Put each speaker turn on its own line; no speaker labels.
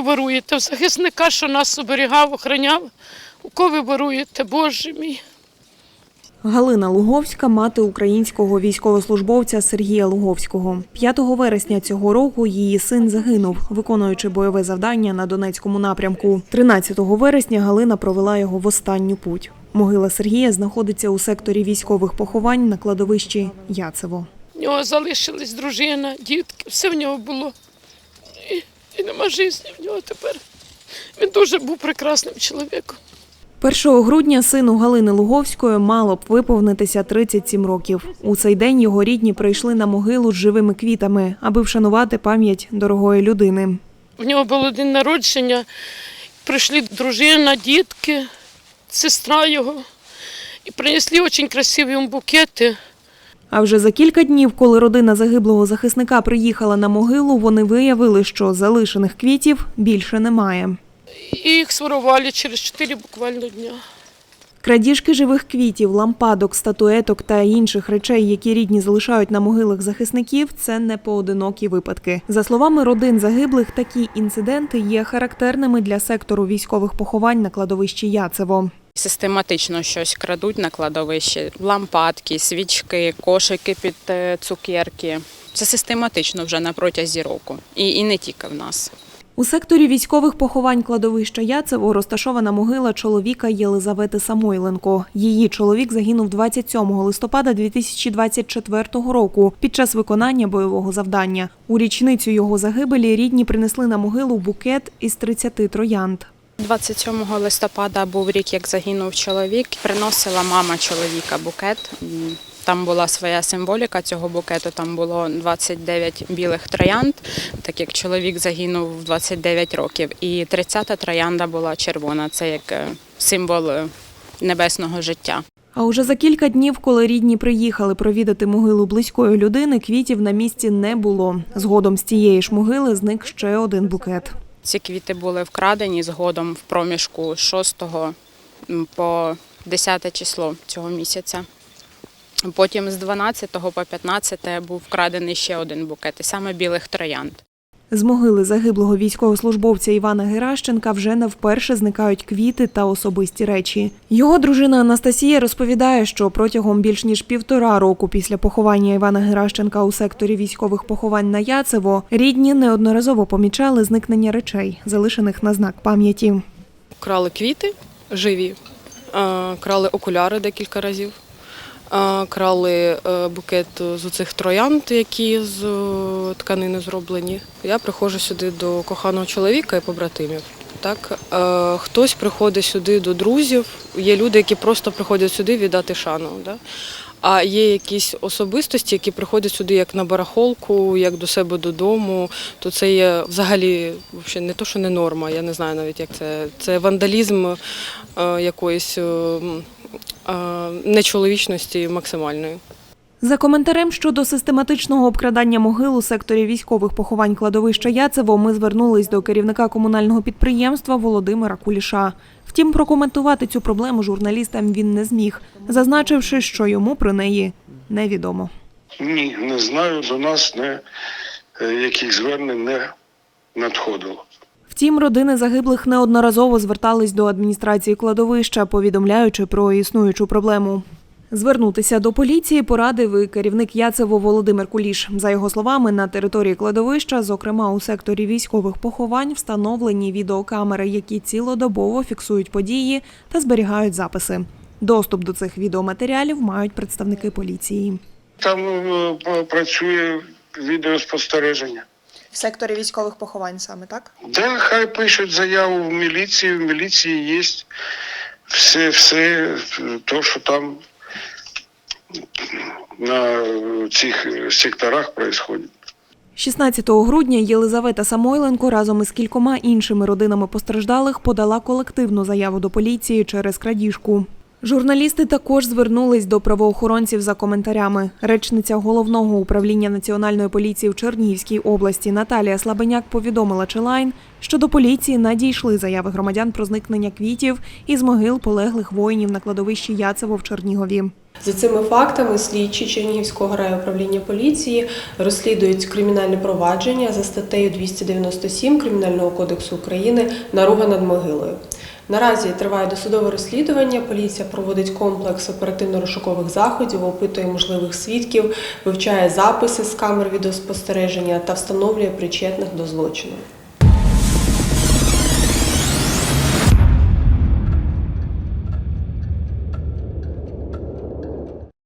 ви воруєте? В захисника, що нас оберігав, охороняв. У кого ви воруєте, Боже мій?
Галина Луговська, мати українського військовослужбовця Сергія Луговського. 5 вересня цього року її син загинув, виконуючи бойове завдання на Донецькому напрямку. 13 вересня Галина провела його в останню путь. Могила Сергія знаходиться у секторі військових поховань на кладовищі Яцево.
В нього залишилась дружина, дітки, все в нього було. І, нема життя в нього тепер. Він дуже був прекрасним чоловіком.
1 грудня сину Галини Луговської мало б виповнитися 37 років. У цей день його рідні прийшли на могилу з живими квітами, аби вшанувати пам'ять дорогої людини.
В нього було день народження, прийшли дружина, дітки, сестра його. І принесли дуже красиві букети.
А вже за кілька днів, коли родина загиблого захисника приїхала на могилу, вони виявили, що залишених квітів більше немає.
І їх сворували через 4 буквально дня.
Крадіжки живих квітів, лампадок, статуеток та інших речей, які рідні залишають на могилах захисників, це не поодинокі випадки. За словами родин загиблих, такі інциденти є характерними для сектору військових поховань на кладовищі Яцево.
Систематично щось крадуть на кладовищі, лампадки, свічки, кошики під е, цукерки. Це систематично вже на протязі року. І, і не тільки в нас.
У секторі військових поховань кладовища Яцево розташована могила чоловіка Єлизавети Самойленко. Її чоловік загинув 27 листопада 2024 року під час виконання бойового завдання. У річницю його загибелі рідні принесли на могилу букет із 30 троянд.
27 листопада був рік, як загинув чоловік. Приносила мама чоловіка букет. Там була своя символіка цього букету. Там було 29 білих троянд, так як чоловік загинув в 29 років. І 30-та троянда була червона. Це як е, символ е, небесного життя.
А уже за кілька днів, коли рідні приїхали провідати могилу близької людини, квітів на місці не було. Згодом з тієї ж могили зник ще один букет.
Ці квіти були вкрадені згодом в проміжку з 6 по 10 число цього місяця. Потім з 12 по 15 був вкрадений ще один букет, і саме білих троянд.
З могили загиблого військовослужбовця Івана Геращенка вже не вперше зникають квіти та особисті речі. Його дружина Анастасія розповідає, що протягом більш ніж півтора року після поховання Івана Геращенка у секторі військових поховань на Яцево рідні неодноразово помічали зникнення речей, залишених на знак пам'яті.
Крали квіти живі, е, крали окуляри декілька разів, крали е, букет з оцих троянд, які з е, тканини зроблені. Я приходжу сюди до коханого чоловіка і побратимів. Так, Е, хтось приходить сюди до друзів. Є люди, які просто приходять сюди віддати шану. Да? А є якісь особистості, які приходять сюди як на барахолку, як до себе додому. То це є взагалі не то, що не норма. Я не знаю навіть як це. Це вандалізм якоїсь е, е, нечоловічності максимальної.
За коментарем щодо систематичного обкрадання могил у секторі військових поховань кладовища Яцево ми звернулись до керівника комунального підприємства Володимира Куліша. Втім, прокоментувати цю проблему журналістам він не зміг, зазначивши, що йому про неї невідомо.
Ні, не знаю. До нас не е, яких звернень не надходило.
Втім, родини загиблих неодноразово звертались до адміністрації кладовища, повідомляючи про існуючу проблему. Звернутися до поліції порадив і керівник Яцево Володимир Куліш. За його словами, на території кладовища, зокрема у секторі військових поховань, встановлені відеокамери, які цілодобово фіксують події та зберігають записи. Доступ до цих відеоматеріалів мають представники поліції.
Там е, працює відеоспостереження.
В секторі військових поховань саме так?
Да, хай пишуть заяву в міліцію. В міліції є все, все то, що там на цих секторах відбувається.
16 грудня Єлизавета Самойленко разом із кількома іншими родинами постраждалих подала колективну заяву до поліції через крадіжку. Журналісти також звернулись до правоохоронців за коментарями. Речниця головного управління національної поліції в Чернігівській області Наталія Слабеняк повідомила Челайн, що до поліції надійшли заяви громадян про зникнення квітів із могил полеглих воїнів на кладовищі Яцево в Чернігові.
За цими фактами слідчі Чернігівського райуправління поліції розслідують кримінальне провадження за статтею 297 Кримінального кодексу України Наруга над могилою. Наразі триває досудове розслідування. Поліція проводить комплекс оперативно-розшукових заходів, опитує можливих свідків, вивчає записи з камер відеоспостереження та встановлює причетних до злочину.